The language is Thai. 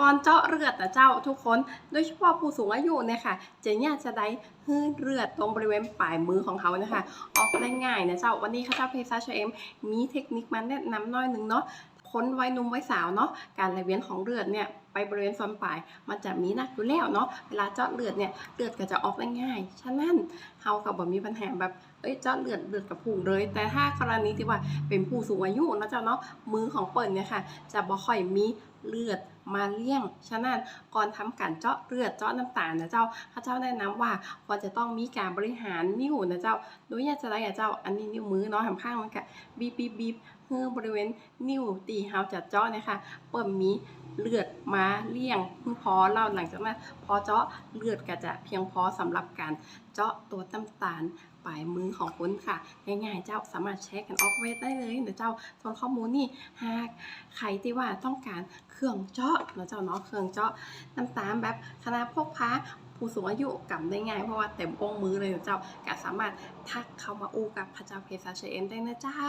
ก่อนเจาะเลือดนะเจ้าทุกคน โดยเฉพาะผู้สูงอายุเนี่ยค่ะจะเนี่ยจะได้ฮืดเลือดตรงบริเวณปลายมือของเขานะคะ ออกได้ง่ายนะเจ้า วันนี้ข้าเจ้าเพซาชเอ็มมีเทคนิคมาแนะนำน้อยหนึ่งเนาะคนวัยหนุ่มวัยสาวเนาะการไหลเวียนของเลือดเนี่ย ไปบริเวณส่วนปลาย มันจะมีนักอยู่แล้วเนาะเวลาเจาะเลือดเนี่ยเลือดก็จะออกได้ง่าย ฉะนั้นเฮากับบ่มีปัญหาแบบเอ้ยเจาะเลือดเลือดกับพุ่งเลย แต่ถ้ากรณีที่ว่าเป็นผู้สูงอายุนะเจ้าเนาะมือของเปิ่นเนี่ยค่ะจะบ่ค่อยมีเลือดมาเลี้ยง ฉะนั้นก่อนทำการเจาะเลือดเจาะน้ำตาลนะเจ้าข้าเจ้าแนะนำว่าควรจะต้องมีการบริหารนิ้วนะเจ้าโดยอยากจะได้อะเจ้าอันนี้นิ้วมือเนาะทำข้างมันก็บีบบีบบีบเพื่อบริเวณนิ้วตีเฮาจะเจาะเนี่ยค่ะเปิ่มมี เลือดมาเลี้ยงเพิ่งพอเล่าหลังจากนั้นพอเจาะเลือดก็จะเพียงพอสำหรับการเจาะตัวน้ำตาลปลายมือของคุณค่ะง่ายๆเจ้าสามารถเช็คกันออกเวทได้เลยเดี๋ยวเจ้าส่วนข้อมูลนี่หากใครที่ว่าต้องการเครื่องเจาะเนาะเจ้าเนาะเครื่องเจาะน้ำตาลแบบคณะพกพาผู้สูงอายุกำได้ง่ายเพราะว่าเต็มองมือเลยเนาะเจ้าก็สามารถทักเข้ามาอู้กับพระเจ้าเพซาเชนได้นะเจ้า